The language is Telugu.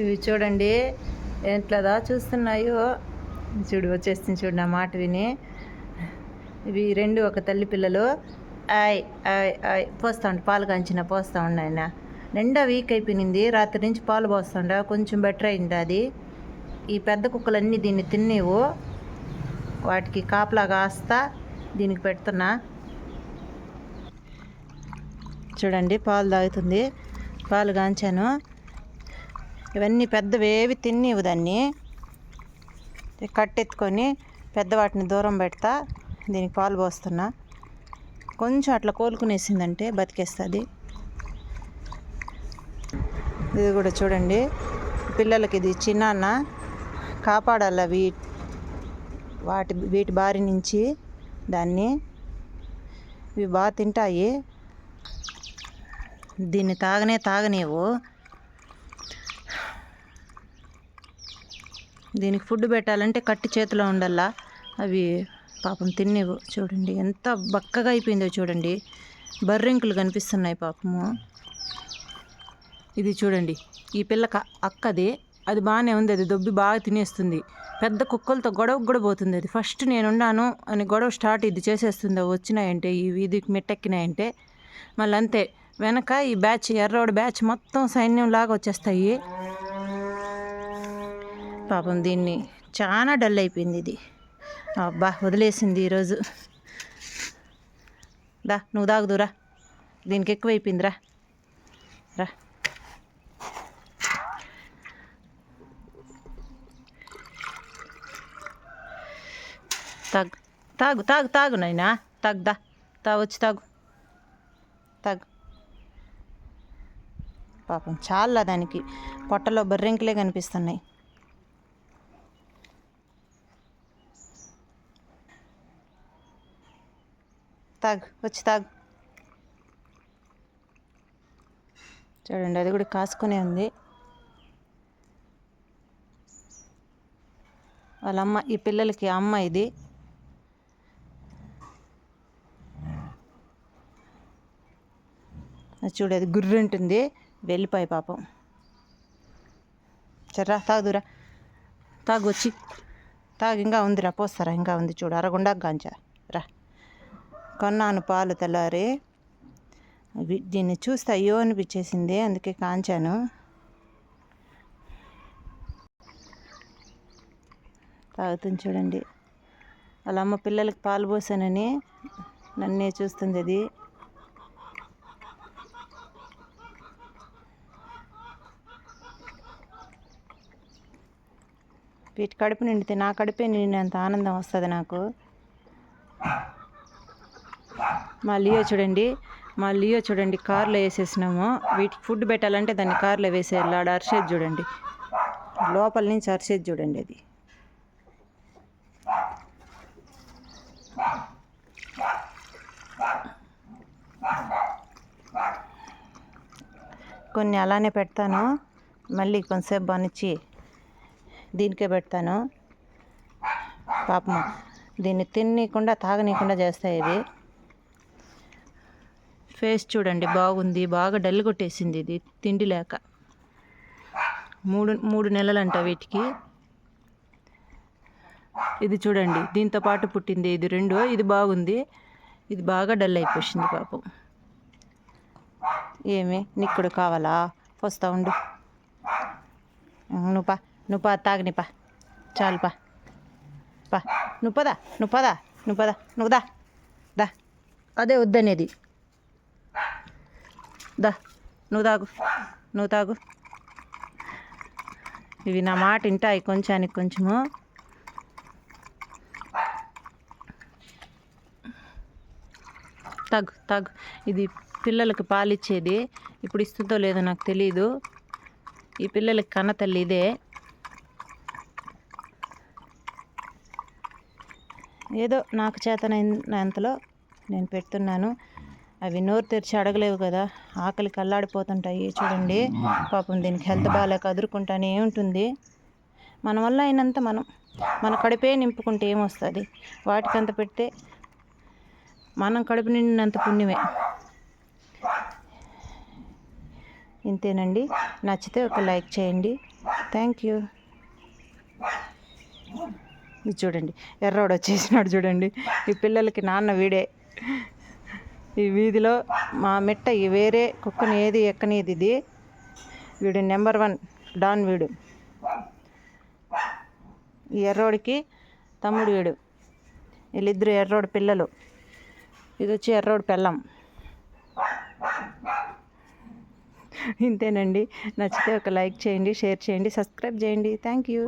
ఇవి చూడండి ఎట్లదా చూస్తున్నాయో? చూడు వచ్చేస్తుంది చూడు నా మాట విని. ఇవి రెండు ఒక తల్లి పిల్లలు. ఆయ్ ఆయ్ ఆయ్ పోస్తా ఉండి పాలు కాంచిన పోస్తా ఉన్నాయన నిండా వీక్ అయిపోయింది రాత్రి నుంచి పాలు పోస్తుండ కొంచెం బెటర్ అయింది అది. ఈ పెద్ద కుక్కలన్నీ దీన్ని తినేవు వాటికి కాపలా కాస్తా దీనికి పెడుతున్నా. చూడండి పాలు తాగుతుంది. పాలు కాంచాను. ఇవన్నీ పెద్దవేవి తినేవు దాన్ని. కట్టెత్తుకొని పెద్ద వాటిని దూరం పెడతా దీనికి పాలు పోస్తున్నా. కొంచెం అట్లా కోలుకునేసిందంటే బతికేస్తుంది. ఇది కూడా చూడండి పిల్లలకి ఇది చిన్నాన్న కాపాడాలి వీ వాటి వీటి బారి నుంచి దాన్ని. ఇవి బాగా తింటాయి. దీన్ని తాగనే తాగనేవు దీనికి ఫుడ్ పెట్టాలంటే కట్టి చేతిలో ఉండల్లా. అవి పాపం తినేవు చూడండి ఎంత బక్కగా అయిపోయిందో చూడండి. బర్రెంకులు కనిపిస్తున్నాయి పాపము. ఇది చూడండి ఈ పిల్లక అక్కది. అది బాగానే ఉంది అది దొబ్బి బాగా తినేస్తుంది. పెద్ద కుక్కలతో గొడవ కూడా పోతుంది అది. ఫస్ట్ నేనున్నాను అని గొడవ స్టార్ట్ ఇది చేసేస్తుంది అవి వచ్చినాయంటే ఈ వీధికి మెట్టెక్కినాయంటే. మళ్ళీ అంతే. వెనక ఈ బ్యాచ్ ఎర్రోడ్ బ్యాచ్ మొత్తం సైన్యం లాగా వచ్చేస్తాయి. పాపం దీన్ని చాలా డల్ అయిపోయింది ఇది. అబ్బా వదిలేసింది ఈరోజు. దా నువ్వు తాగుదురా దీనికి ఎక్కువైపోయిందిరా. రా. తాగు తాగు తాగు తాగు నాయనా. తాగు తాగొచ్చి తా వచ్చి తాగు. తాగు. పాపం చాలా దానికి పొట్టలో బర్రెంకులే కనిపిస్తున్నాయి. తాగు వచ్చి తాగు చూడండి అది కూడా కాసుకునే ఉంది. వాళ్ళ అమ్మ ఈ పిల్లలకి అమ్మ ఇది. అది చూడు అది గుర్రుంటుంది. వెళ్ళిపోయి పాపం. చర్రా తాగుదురా తాగు వచ్చి. తాగు ఇంకా ఉందిరా పోస్తారా ఇంకా ఉంది చూడు అరగుండా గాంచా రా. కొన్నాను పాలు తెల్లారి. దీన్ని చూస్తే అయ్యో అనిపించేసింది అందుకే కాంచాను. తాగుతుంది చూడండి. వాళ్ళ అమ్మ పిల్లలకి పాలు పోసానని నన్నే చూస్తుంది అది. వీటి కడుపు నిండితే నా కడుపే నిండినంత ఆనందం వస్తుంది నాకు. మా లియో చూడండి. మా లియో చూడండి. కార్లో వేసేసినాము. వీటికి ఫుడ్ పెట్టాలంటే దాన్ని కార్లో వేసేయాలి. ఆడ అరిసేది చూడండి. లోపల నుంచి అరిసేది చూడండి అది. కొన్ని అలానే పెడతాను. మళ్ళీ కొంతసేపు బనిచ్చి దీనికే పెడతాను. పాపం దీన్ని తిననీయకుండా తాగనీయకుండా చేస్తాయి ఇవి ఫేస్ చూడండి బాగుంది బాగా డల్ కొట్టేసింది ఇది తిండి లేక. మూడు మూడు నెలలంట వీటికి. ఇది చూడండి దీంతో పాటు పుట్టింది ఇది రెండు ఇది బాగుంది ఇది బాగా డల్ అయిపోయింది పాపం. ఏమి నీకు కూడా కావాలా? వస్తా ఉండు. నువ్వు పా నువ్వు పా తాగని పా. చాలు పా. పా. నువ్వు పదా నువ్వు పదా నువ్వు పదా నువ్వు దా దా. అదే వద్దనేది. దా నువ్వు తాగు నువ్వు తాగు. ఇవి నా మాట వింటాయి కొంచానికి కొంచెము. తగ్గు తగ్గు ఇది పిల్లలకి పాలిచ్చేది. ఇప్పుడు ఇస్తుందో లేదో నాకు తెలియదు ఈ పిల్లలకి కన్న తల్లి ఇదే. ఏదో నాకు చేతనైనంతలో నేను పెడుతున్నాను. అవి నోరు తెరిచి అడగలేవు కదా. ఆకలికి అల్లాడిపోతుంటాయి చూడండి. పాపం దీనికి హెల్త్ బాగాలేక అదురుకుంటానే ఉంటుంది. మన వల్ల అయినంత మనం మన కడుపే నింపుకుంటే ఏమొస్తుంది? వాటికంత పెడితే మనం కడుపు నిండినంత పుణ్యమే. ఇంతేనండి. నచ్చితే ఒక లైక్ చేయండి. Thank you. ఇది చూడండి. ఎర్రోడు వచ్చేసినాడు చూడండి. ఈ పిల్లలకి నాన్న వీడే. ఈ వీధిలో మా మిట్ట ఈ వేరే కుక్కని ఏది ఎక్కనేది ఇది. వీడు నెంబర్ వన్ డాన్ వీడు. ఈ ఎర్రోడికి తమ్ముడు వీడు. వీళ్ళిద్దరు ఎర్రోడు పిల్లలు. ఇది వచ్చి ఎర్రోడు పెళ్ళం. ఇంతేనండి. నచ్చితే ఒక లైక్ చేయండి షేర్ చేయండి సబ్స్క్రైబ్ చేయండి. Thank you.